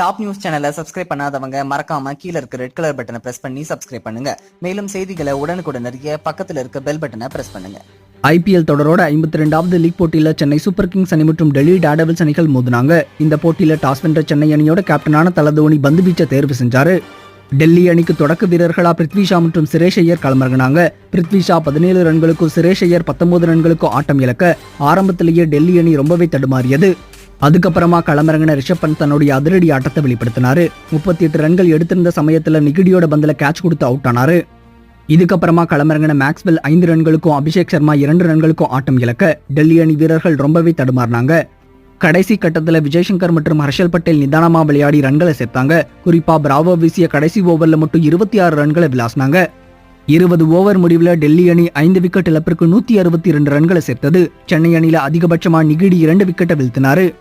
Top news சேனலை subscribe பண்ணாதவங்க மறக்காம கீழே இருக்க ரெட் கலர் பட்டனை பிரஸ் பண்ணி சப்ஸ்கிரைப் பண்ணுங்க. மேலும் செய்திகளை உடனுக்குடன் அறிய பக்கத்தில் இருக்க பெல் பட்டனை பிரஸ் பண்ணுங்க. ஐபிஎல் தொடரோட ஐம்பத்தி ரெண்டாவது லீக் போட்டியில் சென்னை சூப்பர் கிங்ஸ் அணி மற்றும் டெல்லி டேடபிள்ஸ் அணிகள் மோதினாங்க. இந்த போட்டியில் டாஸ் வென்ற சென்னை அணியோட கேப்டனான தலதோனி பந்து வீச்சை தேர்வு செஞ்சாரு. டெல்லி அணிக்கு தொடக்க வீரர்களா பிருத்விஷா மற்றும் சுரேஷ் ஐயர் களமிறங்கினாங்க. பிருத்விஷா பதினேழு ரன்களுக்கும் சுரேஷ் ஐயர் பத்தொன்பது ரன்களுக்கும் ஆட்டம் இழக்க ஆரம்பத்திலேயே டெல்லி அணி ரொம்பவே தடுமாறியது. அதுக்கப்புறமா களமிறங்கின ரிஷப் பந்த் தன்னுடைய அதிரடி ஆட்டத்தை வெளிப்படுத்தினாரு. முப்பத்தி எட்டு ரன்கள் எடுத்திருந்த சமயத்துல நிகிடியோட பந்தில் கேட்ச் கொடுத்து அவுட் ஆனாரு. இதுக்கப்புறமா களமிறங்கின மேக்ஸ்வெல் ஐந்து ரன்களுக்கும் அபிஷேக் சர்மா இரண்டு ரன்களுக்கும் ஆட்டம் இழக்க டெல்லி அணி வீரர்கள் ரொம்பவே தடுமாறினாங்க. கடைசி கட்டத்தில் விஜய்சங்கர் மற்றும் ஹர்ஷல் பட்டேல் நிதானமாக விளையாடி ரன்களை சேர்த்தாங்க. குறிப்பாக பிராவோ வீசிய கடைசி ஓவரில் மட்டும் இருபத்தி ஆறு ரன்களை விளாசினாங்க. இருபது ஓவர் முடிவில் டெல்லி அணி ஐந்து விக்கெட் இழப்பிற்கு நூற்றி அறுபத்தி இரண்டு ரன்களை சேர்த்தது. சென்னை அணியில் அதிகபட்சமாக நிகிடி இரண்டு விக்கெட்டை வீழ்த்தினாரு.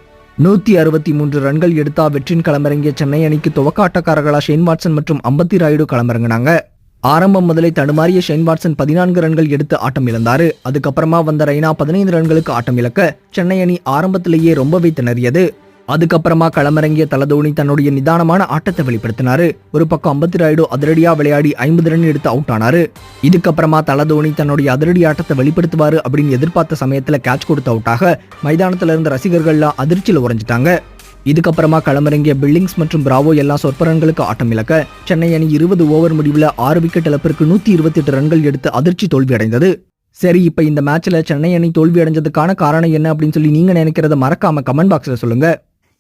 நூத்தி அறுபத்தி மூன்று ரன்கள் எடுத்தா வெற்றின் களமிறங்கிய சென்னை அணிக்கு துவக்க ஆட்டக்காரர்களா ஷேன் வாட்சன் மற்றும் அம்பத்தி ராயுடு களமிறங்கினாங்க. ஆரம்பம் முதலே தடுமாறிய ஷெயின் வாட்சன் பதினான்கு ரன்கள் எடுத்து ஆட்டம் இழந்தாரு. அதுக்கப்புறமா வந்த ரெய்னா பதினைந்து ரன்களுக்கு ஆட்டம் இழக்க சென்னை அணி ஆரம்பத்திலேயே ரொம்பவே திணறியது. அதுக்கப்புறமா களமிறங்கிய தலதோனி தன்னுடைய நிதானமான ஆட்டத்தை வெளிப்படுத்தினாரு. ஒரு பக்கம் ஐம்பத்தி ராயுடு அதிரடியா விளையாடி ஐம்பது ரன் எடுத்து அவுட் ஆனாரு. இதுக்கப்புறமா தலதோனி தன்னுடைய அதிரடி ஆட்டத்தை வெளிப்படுத்துவாரு அப்படின்னு எதிர்பார்த்த சமயத்துல கேட்ச் கொடுத்து அவுட்டாக மைதானத்துல இருந்த ரசிகர்கள்லாம் அதிர்ச்சியில் உறைஞ்சிட்டாங்க. இதுக்கப்புறமா களமிறங்கிய பில்லிங்ஸ் மற்றும் பிராவோ எல்லா சொற்ப ரன்களுக்கு ஆட்டம் இழக்க சென்னை அணி இருபது ஓவர் முடிவில் ஆறு விக்கெட் இழப்பிற்கு நூத்தி இருபத்தி எட்டு ரன்கள் எடுத்து அதிர்ச்சி தோல்வி அடைந்தது சரி இப்ப இந்த மேட்ச்ல சென்னை அணி தோல்வி அடைஞ்சதுக்கான காரணம் என்ன அப்படின்னு சொல்லி நீங்க நினைக்கிறத மறக்காம கமெண்ட் பாக்ஸ்ல சொல்லுங்க.